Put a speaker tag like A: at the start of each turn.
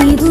A: నీవు